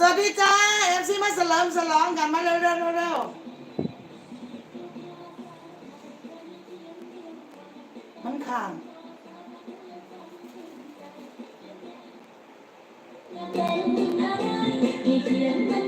สวัสดีจ้าเอฟซีมาสลอมสลองกันมาเร็วเร็วเร็วเร็วมันข้างเ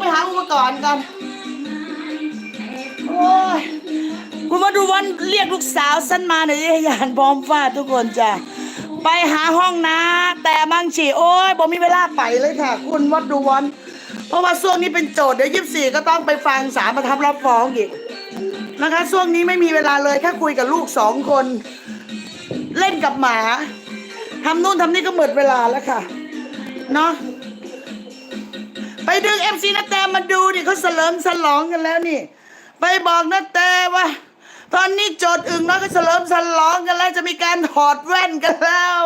แล้วกันเดินลงไปหาอุปกรณ์กันโอ้ยคุณมาดูวันเรียกลูกสาวสั้นมาหน่อยดิยานพร้อมฟาดทุกคนจ้ะไปหาห้องนะแต่บางฉีโอ้ยบ่มีเวลาไปเลยค่ะ คุณวัดดูวัน เพราะว่าช่วงนี้เป็นโจทย์เดี๋ยวยี่สี่ก็ต้องไปฟังสารประทับรับฟ้องอีกนะคะช่วงนี้ไม่มีเวลาเลยแค่คุยกับลูกสองคน เล่นกับหมาทำนู่นทำนี่ก็หมดเวลาแล้วค่ะ เนาะ ไปดึงเอฟซีนาแตมาดูดิเขาเสลิมสลองกันแล้วนี่ ไปบอกนาแตว่า ตอนนี้โจทย์อึ่งน้อยก็เสลิมสลองกันแล้ว จะมีการถอดแว่นกันแล้ว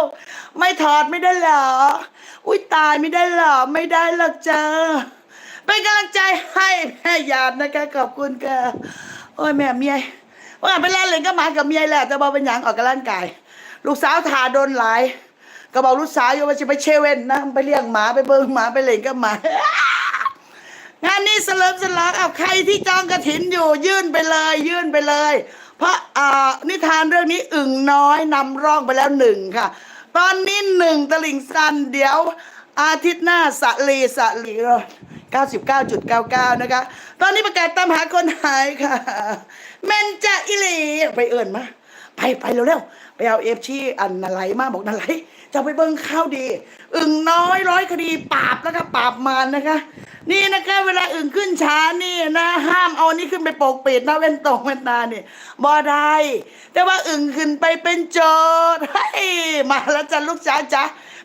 ไม่ถอดไม่ได้เหรอ อุ้ยตายไม่ได้เหรอ ไม่ได้หรอกจ้าเป็นกำลังใจให้แม่หยาดนะคะขอบคุณค่ะโอ้ยแม่เมียว่าไปเล่นเลยก็มากับเมียแหละแต่บอกเป็นหยังออกกำลังกาย ลูกสาวถาโดนหลายก็บอกลูกสาวอยู่ว่าจะไปเชเว่นนะไปเลี้ยงหมาไปเบิ่งหมาไปเล่นกับหมาานนี้สลิมสลองเอาใครที่จองกระถินอยู่ ยื่นไปเลย ยื่นไปเลย เพราะอ่านิทานเรื่องนี้อึ่งน้อยนำร่องไปแล้วหนึ่งค่ะ ตอนนี้หนึ่งตลิ่งซันเดี๋ยวอาทิตย์หน้าสะลีสะลี99.99 นะคะ ตอนนี้ประกาศตามหาคนหายค่ะแมนจะอิลีไปเอิ่นมา ไปไปเร็วๆ ไปเอาเอฟชีอันนันไลมาบอกนันไลจะไปเบิ้งข้าวดี อึ่งน้อยร้อยคดีปราบแล้วก็ปราบมารนะคะ นี่นะคะเวลาอึ่งขึ้นช้านี่นะ ห้ามเอานนี้ขึ้นไปปกปิดนะเว้นตรงเว้นตาเนี่ยบ่ได้แต่ว่าอึ่งขึ้นไปเป็นโจทย์เฮ้ยมาแล้วจ้ะลูกจ๋าจ๋า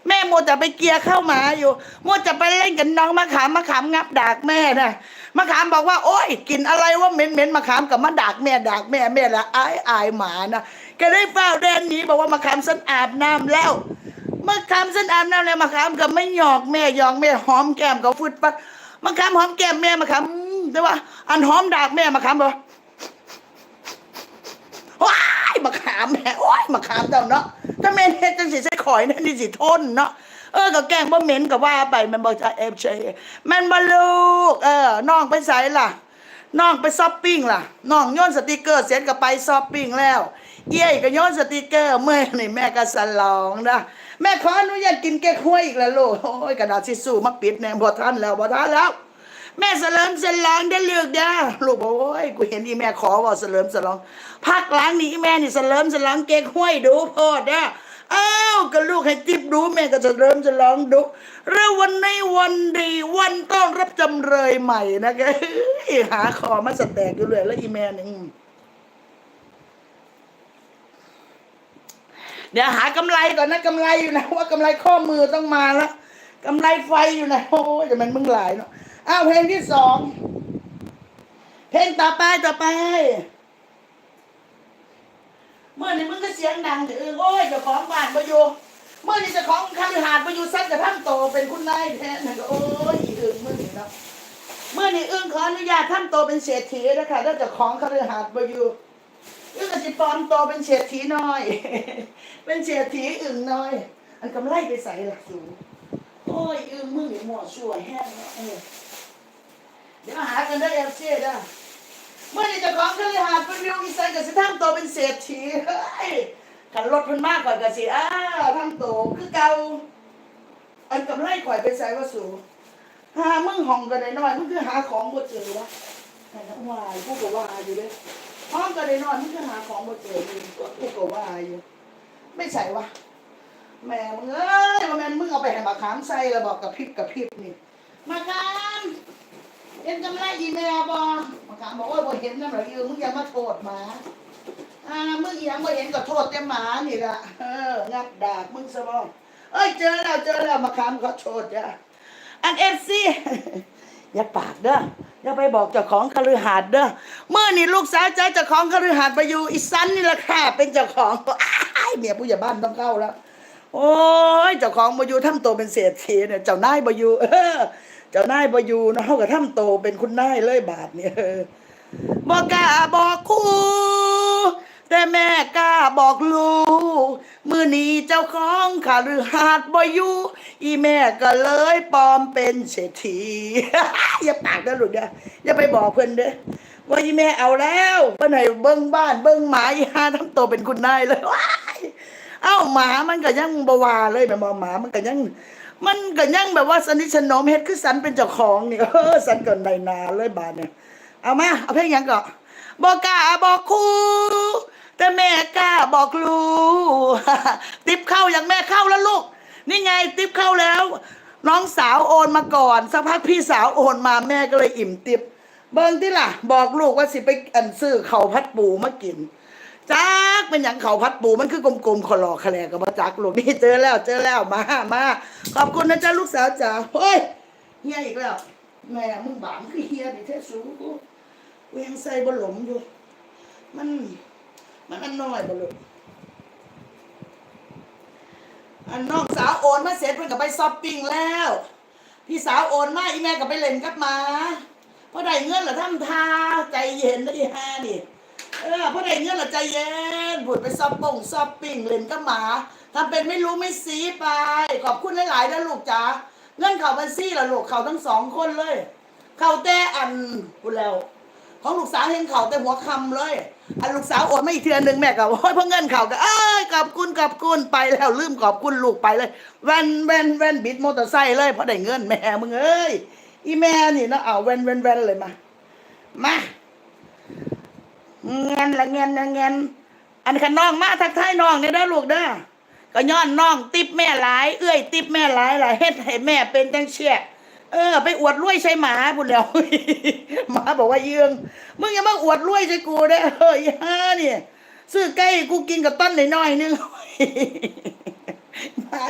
แม่โมจะไปเกียร์เข้ามาอยู่โมจะไปเล่นกับน้องมะขามมะขามงับดากแม่นะมะขามบอกว่า โอ๊ยกินอะไรว่าเหม็นเหม็นมะขามกับมะดากแม่ดากแม่แม่ละอายอายหมานะก็ได้เฝ้าแดนนี้บอกว่ามะขามสันอาบน้ำแล้วมะขามสันอาบน้ำแล้วมะขามกับไม่หยอกแม่หยอกแม่หอมแก้มกับฟุดปัด มะขามหอมแก้มแม่มะขามอืมแต่ว่า อันหอมดากแม่มะขามบอกว้ายมะขามแม่โอ้ยมะขามเจ้าเนาะถ้าแม่นเฮ็ดจังสิใส่ข่อยนั่นนี่สิทนเนาะเออก็แกล้งบ่เหม็นก็ว่าไปมันบ่จะเอฟเชม่นบ่ลูกเออน้องไปไสล่ะน้องไปช้อปปิ้งล่ะน้องโยนสติกเกอร์เสร็จก็ไปช้อปปิ้งแล้วเอ้ยก็โยนสติกเกอร์เมื่อนี่แม่ก็สลองนะ แม่ขออนุญาตกินแก้ห้วยอีกแล้วลูกโอ้ยกระดาษทิชชู่มาปิดแน่บ่ทันแล้วบ่ทันแล้ว แม่เสลิมสลองได้เลือกเด้อลูกบอกโอ้ยกูเห็นอีแม่ขอว่าเสลิมสลองพักหล้างนี่อีแม่นี่เสลิมสลองเก๊กห้วยดูโพดเด้ออ้าวก็ลูกให้ติบดูแม่ก็จะเริ่มจะลองดูแล้ววันในวันดีวันต้อนรับจำเลยใหม่นะแกหาคอมาสแตกอยู่เลยแล้วอีแม่นี่อืม เดี๋ยวหากำไรก่อนนะกำไรอยู่นะว่ากำไรข้อมือต้องมาแล้วกำไรไฟอยู่นะโอ้ยแต่มันมึงหลายเนาะอ้าวเพลงที่สองเพลงต่อไปต่อไปเมื่อนี้มึงก็เสียงดังถอะเออโอ้ยเจ้าของบ้านมาอยู่เมื่อนี้เจ้าของคฤหาสน์มาอยู่ซัดกระทั่งโตเป็นคุณนายแทนนะก็โอ้ยอีอึ่งมื่อนี้เนาะเมื่อนี้อึ่งขออนุญาตท่านโตเป็นเศรษฐีนะคะแล้วเจ้าของคฤหาสน์มาอยู่ อึ่งก็จะปลอมโตเป็นเศรษฐีน้อย เป็นเศรษฐีอึ่งน้อย อันกำไรไปใส่หลักสูงโอ้ยอึ่งมึงนี่หมอช่วยแห้งเออเดี๋ยวหากันได้เอฟซีได้เมื่อนี้เจ้าของคฤหาสน์เป็นวิวอีสานกับสิทั้งโตเป็นเศรษฐีเฮ้ยขันรถเพิ่นมากกว่ากับสิอ้าทั้งโตคือเก่าอันกำไรข่อยไปใส่ว่าสูหามึงห้องกันได้น้อยมึงคือหาของบ่เจอวะแต่ทั้งวายกูก็ว่าอยู่เด้ ห้องกันได้นอยมึงคือหาของบ่เจออยู่กูก็ว่าอยู่ ไม่ใส่วะแม่มึงเอ้ยว่าแม่มึงเอาไปให้มาขามใส่แล้วบอกกับพริบกับพริบนี่มาขามเห็นกำไรอีเมลบอมาถามบอกว่าบ่เห็นนั่นหรอยืมึงอย่ามาโทษหมาอ่ามึงอีหยังบ่เห็นก็โทษแต่หมานี่ละเอองัดดากมึงซะบ่เอ้ยเจอแล้วเจอแล้วมาคามขอโทษจ้ะอันเอฟซีอย่าปากเด้อ อย่าไปบอกเจ้าของคฤหาสน์เด้อเมื่อนี่ลูกสาวเจ้าเจ้าของคฤหาสน์ไปอยู่อีสันนี่แหละค่ะเป็นเจ้าของไอ้เมียผู้ใหญ่บ้านต้องเข้าแล้ว โอ้ยเจ้าของบอยู่ทำตัวเป็นเศรษฐีเนี่ยเจ้านายบอยู่เออเจ้านายบอยู่เนาะเขาก็ทำโตเป็นคุณนายเลยบาทเนี่ยบอกกล้าบอกครูแต่แม่กล้าบอกลูก นี้เจ้าของขารือหาดบอยู่อีแม่ก็เลยปลอมเป็นเศรษฐีอย่าปากนะลูกเด้ออย่าไปบอกเพื่อนเด้อว่าอีแม่เอาแล้วเพื่อนให้เบิ้งบ้านเบิ้งหมาอีหาทำตัวเป็นคุณนายเลยว้ายเอ้าหมามันก็ยังบวาเลยแบบหมามันก็ยังมันก็ยังแบบว่าสนิทสนมเฮ็ดคือสันเป็นเจ้าของนี่เออสันเกินใดนาเลยบาดเนี่ยเอามาเอาเพลงยังก็บอกกาบอกครู แต่แม่กล้าบอกลูกติบเข้าอย่างแม่เข้าแล้วลูก นี่ไงติบเข้าแล้ว น้องสาวโอนมาก่อนสักพักพี่สาวโอนมาแม่ก็เลยอิ่มติบเบิ่งที่ล่ะ บอกลูกว่าสิไปอันซื้อเขาพัดปูมากินจักเป็นอย่างเขาพัดปูมันคือกลมๆขอหลอกแคลกับมาจักลูกนี่เจอแล้วเจอแล้วมามาขอบคุณนะจ๊ะลูกสาวจ๋าเฮ้ยเฮียอีกแล้วแม่มึงบามคือเฮียดิเทสูกูกูยังใส่บหลมอยู่ มัน มันอันน้อยบ่ลูกอันน้องสาวโอนมาเสร็จเพิ่นก็ไปช้อปปิ้งแล้ว พี่สาวโอนมาอีแม่ก็ไปเล่นกับหมาเพราะได้เงินเหรอทำทาใจเย็นได้ห้านี่เออพอได้เงินละใจเย็นผุดไปซอปปงซอปปิ้งเล่นกับหมาทำเป็นไม่รู้ไม่ซีไปขอบคุณหลายๆนะลูกจ๋าเงินเขาบัญชีละลูกเขาทั้งสองคนเลย เขาแต่อันพูดแล้ว ของลูกสาวเห็นเขาแต่หัวคำเลย อันลูกสาวโอนมาอีกเทือนหนึ่งแม่ก็โอ้ยเพราะเงินเขาก็เอ้ยขอบคุณขอบคุณไปแล้วลืมขอบคุณลูกไปเลยแว่นแว่นแว่นบิดมอเตอร์ไซค์เลยเพราะได้เงินแม่มึงเอ้ยอีแม่นี่นาะเอาแว่นแว่นแว่นเลยมามาเงินละเงินละเงินอันคันน้องมาทักทายน้องเนี่ยเด้ลูกเด้อก็ย้อนน้องติบแม่หลาย เอื้อยติบแม่หลายหลายเฮ็ดให้แม่เป็นจังเชี่ย เออ ไปอวดรวยใช่หมาพูดแล้วหมาบอกว่าเยืองมึงอย่ามาอวดรวยใช่กูได้เฮ้ยฮ่าเนี่ยซื้อไก่กูกินกับต้นหน้อยๆนึงมา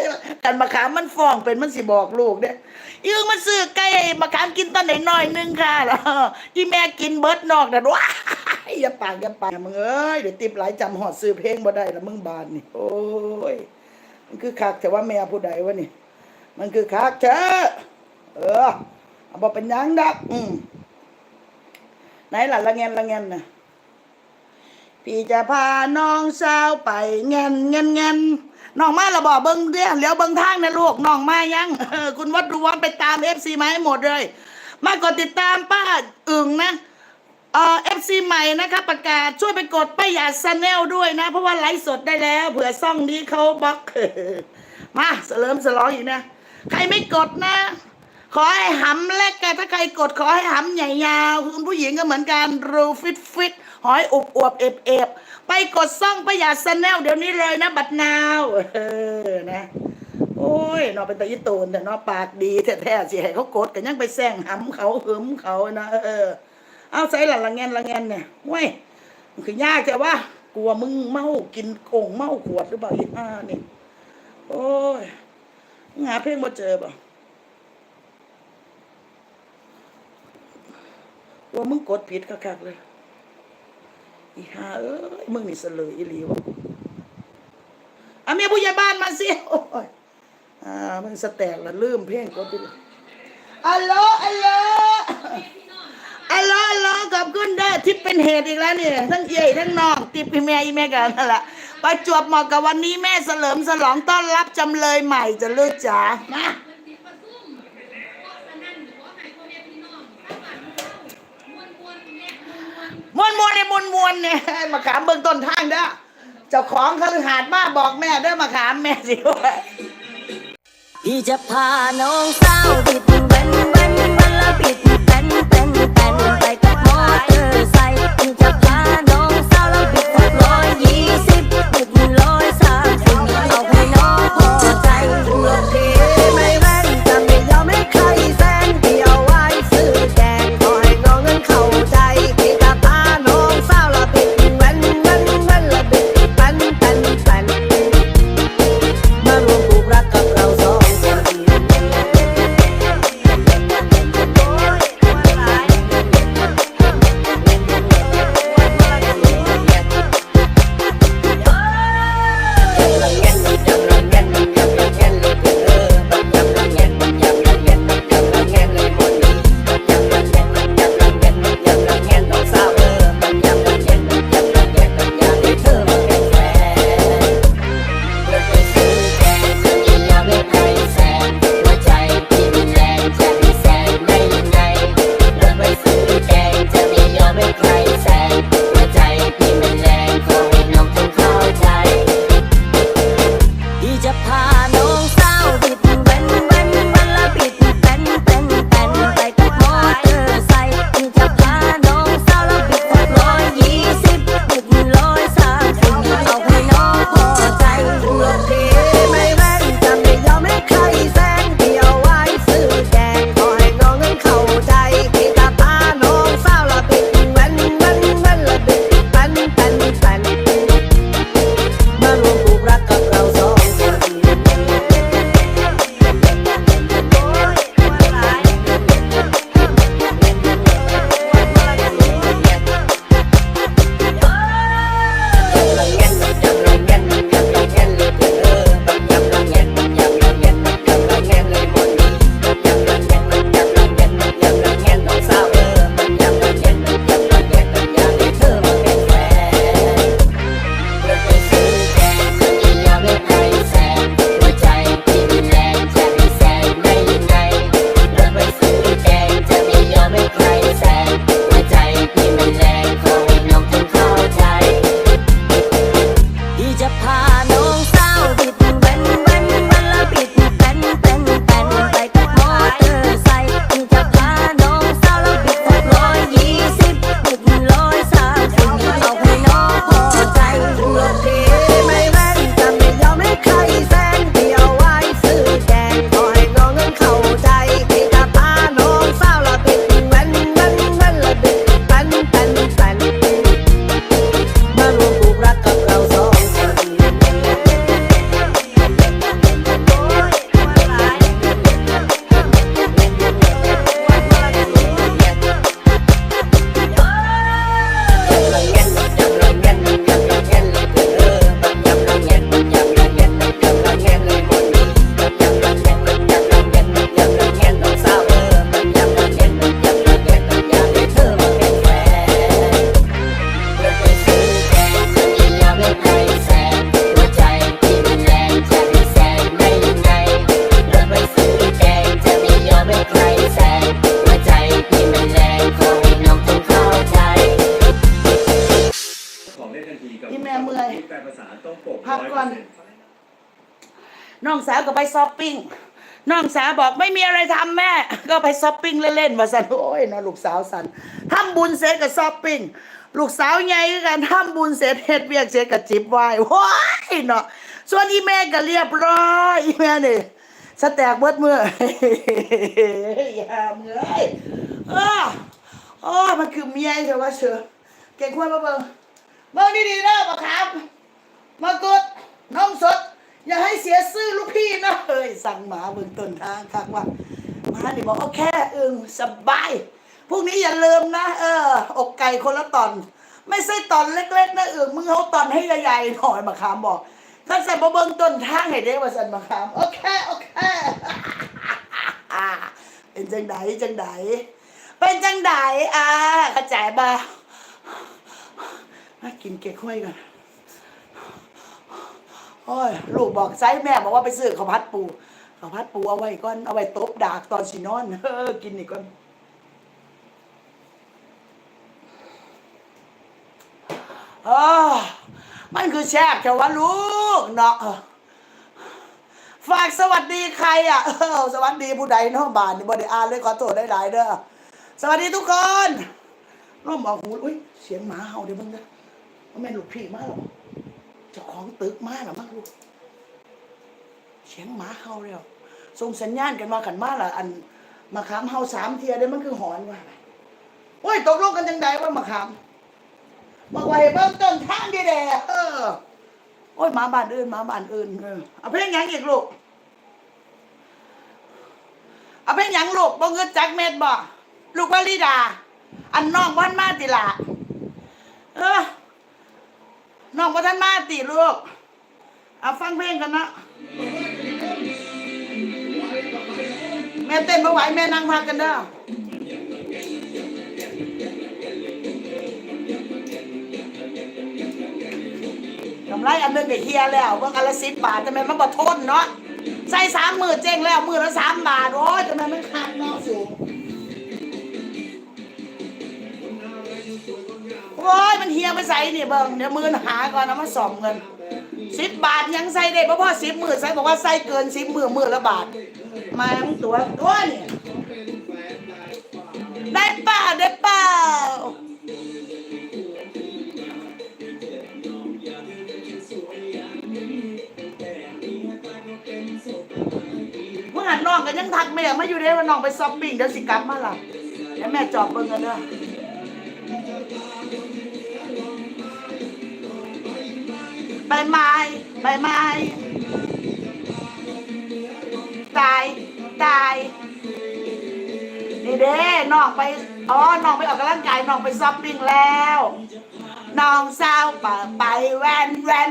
กันมะขามมันฟองเป็นมันสิบอกลูกเด้อยืงมันซื้อไก่มะขามกินต้นหน้อยนึงค่ะแล้วอีแม่กินเบิร์ดนอกนั่นว้าอย่าปากอย่าปากมึงเอ้ยเดี๋ยวติบหลายจำหอดซื้อเพลงบ่ได้ละมึงบานนี่ โอ้ย มันคือคักแต่ว่าแม่ผู้ใดวะนี่ มันคือคักเชอ เออบอกเป็นยังดัก อืมไหนล่ะละเงินละเงินนะพี่จะพาน้องสาวไปเงินเงินเงินน้องมาละบอกเบิ้งเดียเหลียวเบิ้งทางนะลูกน้องมายังคุณวัดดูวันไปตามเอฟซีมาให้หมดเลย มากดติดตามป้าอึ่งนะเออฟซีใหม่นะคะประกาศช่วยไปกดป้ายาซันแนลด้วยนะ เพราะว่าไลฟ์สดได้แล้ว เผื่อซ่องนี้เขาบล็อกมาเสริมสลองอีกนะ ใครไม่กดนะ ขอให้หำเล็กกันถ้าใครกดขอให้หำใหญ่ยาวคุณผู้หญิงก็เหมือนกันรูฟิตฟิตหอยอบอวบเอบเอบไปกดซ่องประหยัดสแนลเดี๋ยวนี้เลยนะบัดนาวเออนะโอ้ยนอเป็นตะยิโตนแต่นอปากดีแท้ๆสิให้เขากดกันยังไปแซงหำเขาหึมเขานะเออ เอาใส่หลังละเงนละเงนเนี่ยเว้ยมันคือยากแต่ว่ากลัวมึงเมากินโกงเมาขวดหรือเปล่าอีห้านี่โอ้ยงหาเพลงมาเจอปล่า ว่ามึงกดผิดคักๆเลย อีห่าเอ้ยมึงนี่เสลยอีหลีวะอะเมียผู้ใหญ่บ้านมาสิโอ้ยอ่ามึงสแตกละลืมเพลงกดไปเลยอัลโหลอัลโหลอัลโหลอัลโหลขอบคุณเด้อที่เป็นเหตุอีกแล้วเนี่ยทั้งเย่ทั้งน้องติดพี่แม่อีแม่กันนั่นแหละประจวบเหมาะกับวันนี้แม่เสลิมฉลองต้อนรับจำเลยใหม่จะเลิกจ๋ามา มวนมวนเนี่ยมวนมวนเนี่ยมาขามเบื้องต้นทางเด้อเจ้าของคฤหาสน์มาบอกแม่เด้อมาขามแม่สิว่าพี่จะพาน้องสาวบิดเบนเบนเบนและบิดเบนเบนเบนไปกับมอเตอร์ไซค์พี่จะ ปิ้งน้องสาวบอกไม่มีอะไรทำแม่ ก็ไปช้อปปิ้งเล่นๆมาสันโอ้ยน้องลูกสาวสันทำบุญเสร็จก็ช้อปปิ้งลูกสาวใหญ่กันทำบุญเสร็จเฮ็ดเวียกเสร็จก็จิบไวายว้ายเนาะส่วนอีแม่ก็เรียบร้อยอีแม่นี่สแตกเบิดมืออย่าเมื่อยเออโอ้มันคือเมียเถอว่าเชื่อเก่งควรมาเบิ่งเบิ่งดีๆเด้อบักครับมากดน้องสด อย่าให้เสียซื่อลูกพี่นะเฮ้ยสั่งหมาเบิ่งต้นทางคักว่าหมานี่บอกโอเคอึงสบายพรุ่งนี้อย่าลืมนะ เออ อกไก่คนละตอน ไม่ใช่ตอนเล็กๆนะอึงมึงเอาตอนให้ใหญ่ๆหน่อยมาขามบอกท่านใส่บ่เบิ่งต้นทางให้เด้ว่าสันมาขามโอเคโอเคเป็นจังไดจังไดเป็นจังไดอ่าเข้าใจบ่มากินเก๊กห้วยก่อน โอ้ยลูกบอกไซส์แม่บอกว่าไปซื้อข้าวผัดปูข้าวผัดปูเอาไว้ก่อนเอาไว้ตบดากตอนสินอนเออกินนี่ก่อนเออมันคือแซ่บแต่ว่าลูกเนาะฝากสวัสดีใครอะเออสวัสดีผู้ใดเนอกบ้านบ่ได้อ่านเลยขอโทษได้หลายๆเด้อสวัสดีทุกคนร่มเอาหูอุ้ยเสียงหมาเห่าเดี๋ยวมึงนะแม่นลูกพี่มาหรอ ตึกมาหรอมั้งลูกเสียงหมาเห่าแล้วส่งสัญญาณกันมากันมาละอันมาขามเห่าสามเทียได้มันคือหอนว่าโอ้ยตกลงกันจังใดว่ามาขามบอกว่าให้เบิ่งต้นทางดีแด่เออโอ้ยหมาบ้านอื่นหมาบ้านอื่นเออเอาเพลงยังอีกลูกเอาเพลงยังลูกบ่เงินจักเม็ดบ่ลูกวลีดา อันน้องวันมาติละเออ น้องพ่ท่านมาติลูกเอาฟังเพลงกันนะแม่เต้นไมาไหวแม่นั่งพักกันเด้อกำไรอันหนึงก็เฮียแล้วเมื่ออันละสิบบาททำไมมันบ่ทนเนาะใส่สามมือเจ๊งแล้วมือละสามบาทโอ้ยทำไมมันขาดเนาะสูง ไปใส่นี่เบิ่งเดี๋ยวมือหาก่อนเอามาสอมเงินสิบบาทยังใส่ได้เพราะพ่อสิบหมือใส่บอกว่าใส่เกินสิบหมือมือละบาท มามึงตัวตัวนี่ได้เปล่าได้เปล่าเมื่อหันน้องกันยังทักแม่มาอยู่เด้ว่าน้องไปช้อปปิ้งเดี๋ยวสิกลับมาล่ะเดี๋ยวแม่จอบเบิ่งกันเด้อ ใบไม้ใบไม้ตายตายนี่เด้น้องไปอ๋อน้องไปออกกำลังกายน้องไปช้อปปิ้งแล้วน้องสาวไปไปแวนแวน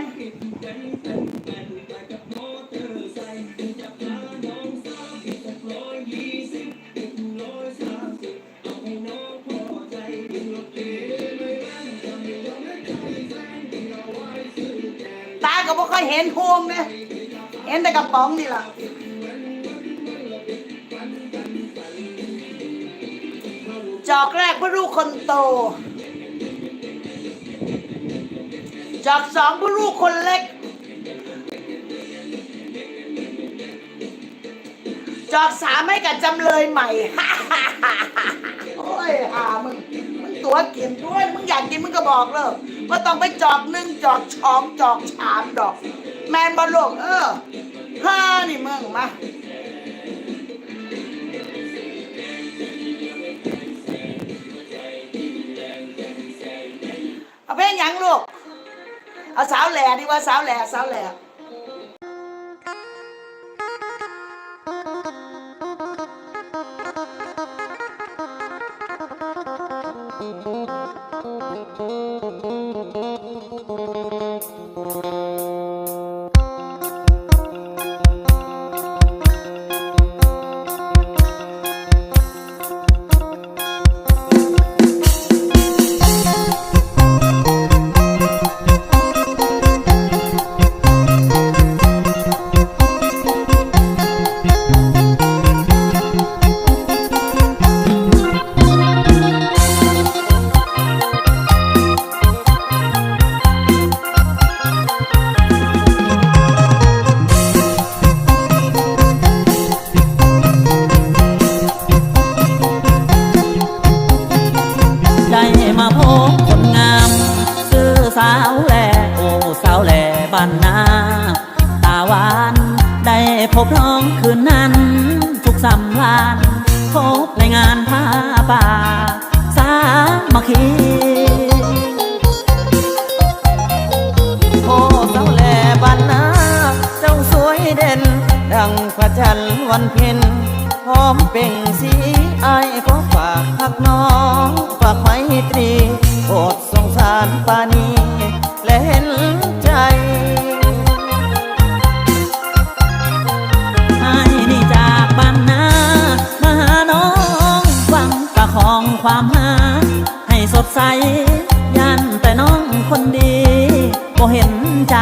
บ่ค่อยเห็นพวงเนี่ยเห็นแต่กระป๋องนี่ล่ะจอกแรกเพื่อลูกคนโต จอกสองเพื่อลูกคนเล็ก จอกสามให้กับจำเลยใหม่โอ้ยหามึง มึงตัวกินด้วย มึงอยากกินมึงก็บอกเลย ก็ต้องไปจอกหนึ่งจอกช้องจอกสามดอก แมนบอลลูกเออห้านี่มึงมาเอาเพลงยังลูก เอาสาวแหล่ดีกว่าวแหล่ สาวแหล่โอ้สาวแหล่บ้านนา ตาหวานได้พบน้องคืนนั้น ทุกสำลานพบในงานผ้าป่า สามัคคีโอ้สาวแหล่บ้านนาเจ้าสวยเด่น ดังพระจันทร์วันเพ็ญพร้อมเป่งสีไอ้ขอฝากพักน้อง ฝากไมตรีโอด สารปานีและเห็นใจให้นี่จากบ้านนามาหาน้องฟังประคองความหา ให้สดใส ยันแต่น้องคนดีบ่เห็นใจ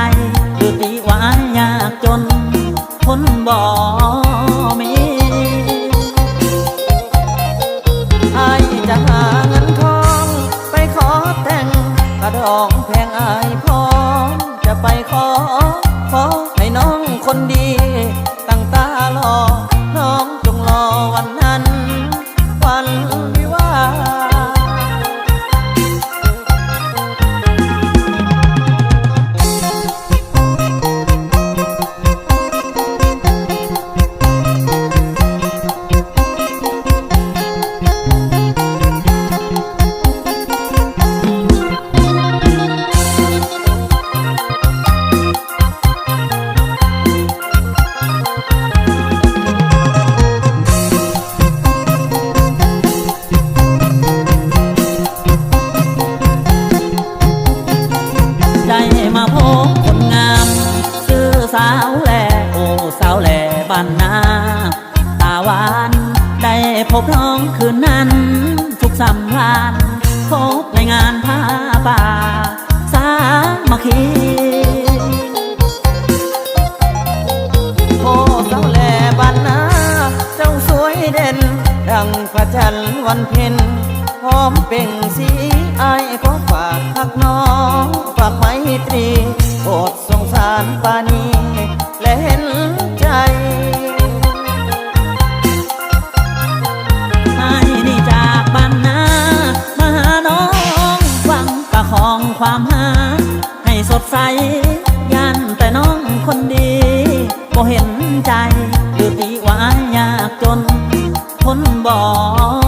านนาตาหวานได้พบน้องคืนนั้น ทุกสัมพันพบในงานผ้าป่า สามัคคีโอ้สาวแหล่บ้านนาเจ้าสวยเด่น ดังพระจันทร์วันเพ็ญพร้อมเปล่งสีอายขอฝากพักน้องฝากไมตรีโปรดสงสารปานีและเห็นใจ ความหา ให้สดใสยันแต่น้องคนดีบ่เห็นใจดูตีว่ายากจนทนบอก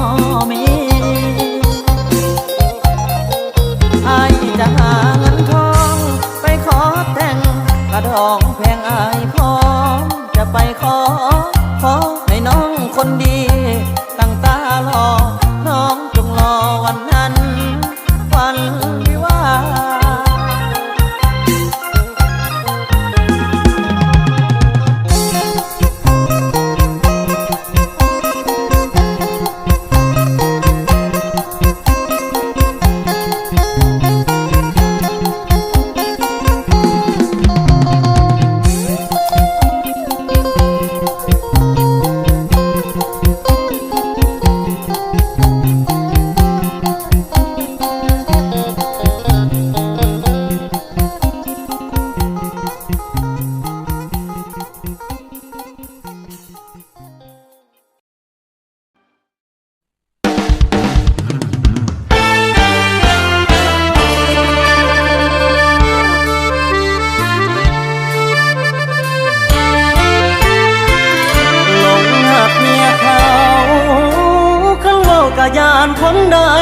คนได้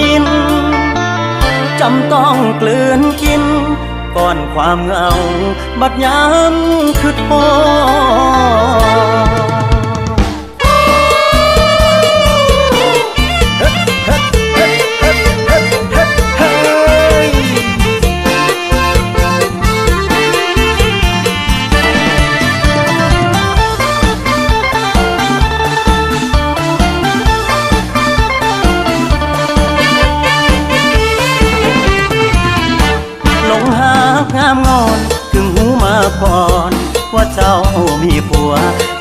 ยิน จำต้องกลืนกิน ก่อนความเหงา บัดยามคือพอ พร ว่าเจ้ามีผัว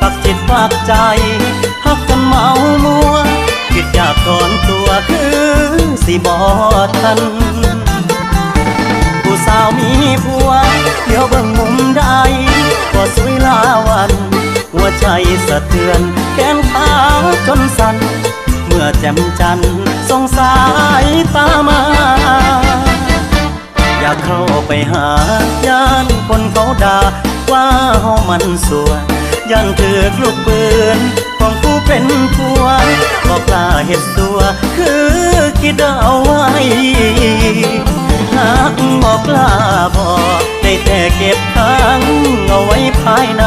ปักจิตปักใจฮักจนเมามัวคิดอยากถอนตัวคือสิบอทัน ผู้สาวมีผัว เดี๋ยวเบิ่งมุมใดก็สวยลาวัน หัวใจสะเทือนแขนขาจนสั่นเมื่อแจ่มจันทร์สงสายตามา อยากเข้าไปหา ย่านคนเขาด่าว่าเฮามันสัวยันถือกลูกปืนของผู้เป็นเป็นผัวบอกลาเห็ดตัวคือคิดเอาไว้หากบอกลาบอกได้แต่เก็บค้างเอาไว้ภายใน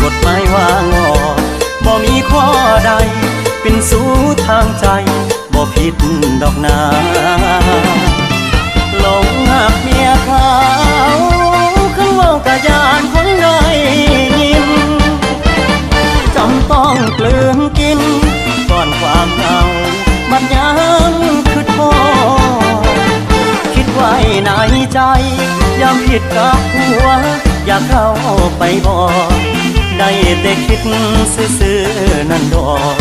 กฎหมายว่างอบ่มีข้อใด เป็นสู้ทางใจบ่ผิดดอกนา งหักเมียเขาขึ้นเว่ากะยานคนได้ยินจำต้องกลืนกินก่อนความเหงามันยังคือโทคิดไว้ในใจยามผิดกับหัว อยากเข้าไปบอกได้แต่คิดซื่อๆนั่นดอก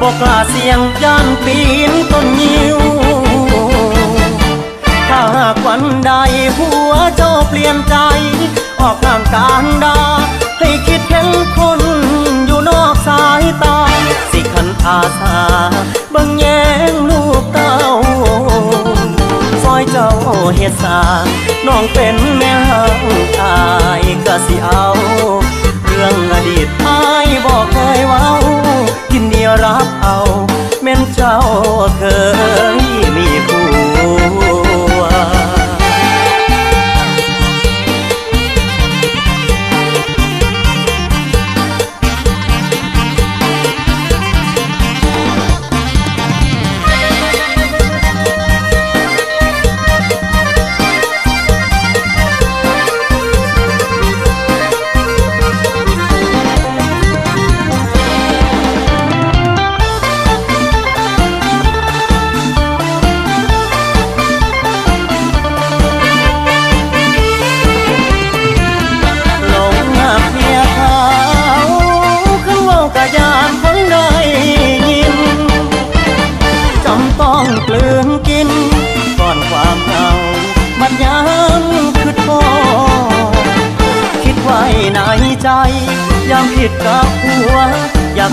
บอกกล้าเสียงย่านปีนต้นยิว ถ้าหากวันใดผัวเจ้าเปลี่ยนใจ ออกทางการดา ให้คิดเห็นคนอยู่นอกสายตา สิขันอาสาบิ่งแยงลูกเต้าซอยเจ้าเฮ็ดสาน้องเป็นแม่ห้างอายก็สิเอา เรื่องอดีตอายบอกเคยเว้ายินดีรับเอา แม่นเจ้าเคย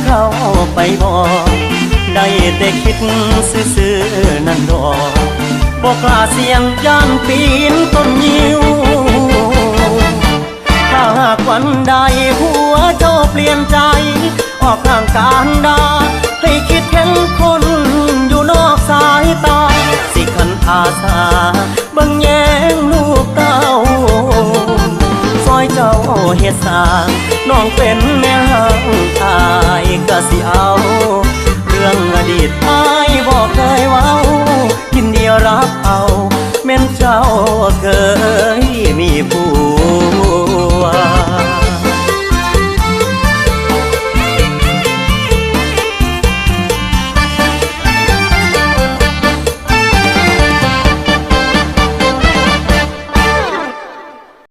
เข้าไปบอกได้แต่คิดซื่อๆนั่นดอกบอกล้าเสียงย่านปีนต้นยิวถ้าหากวันใดหัวเจ้าเปลี่ยนใจ ออกทางการดา ให้คิดเห็นคนอยู่นอกสายตา สิขันอาสาบังแยงลูก เฮ็ดสร้างน้องเป็นแม่ห้างอายก็สิเอา เรื่องอดีตอายบอกเคยเว้ายินเดียรับเอาแม่นเจ้าเคยมีผัว